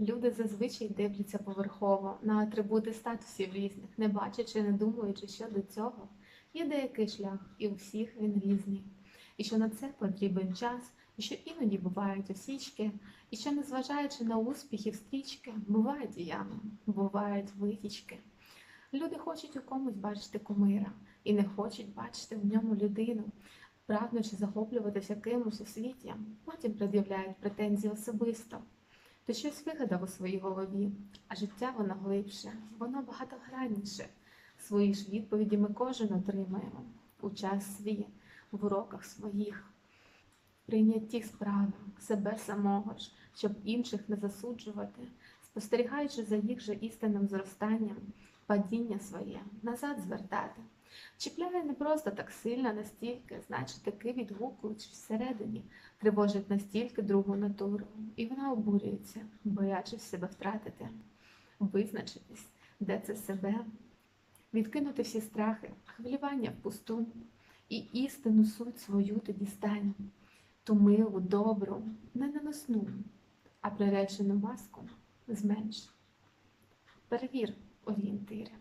Люди зазвичай дивляться поверхово на атрибути статусів різних, не бачачи, не думаючи, що до цього є деякий шлях, і у всіх він різний. І що на це потрібен час, і що іноді бувають осічки, і що, незважаючи на успіхи стрічки, бувають ями, бувають витічки. Люди хочуть у комусь бачити кумира і не хочуть бачити в ньому людину, прагнучи захоплюватися кимось у світі, потім пред'являють претензії особисто. Ти щось вигадав у своїй голові, а життя воно глибше, воно багатогранніше. Свої ж відповіді ми кожен отримаємо у час свій, в уроках своїх, прийнятті справи, себе самого ж, щоб інших не засуджувати, спостерігаючи за їх же істинним зростанням, падіння своє назад звертати. Чіпляє не просто так сильно настільки, значить таки відгукуючись всередині, тривожить настільки другу натуру, і вона обурюється, боячись себе втратити, визначитись, де це себе, відкинути всі страхи, хвилювання впусту, і істинну суть свою ти дістань, ту милу, добру, не наносну, а приречену маску зменш. Перевір orientera.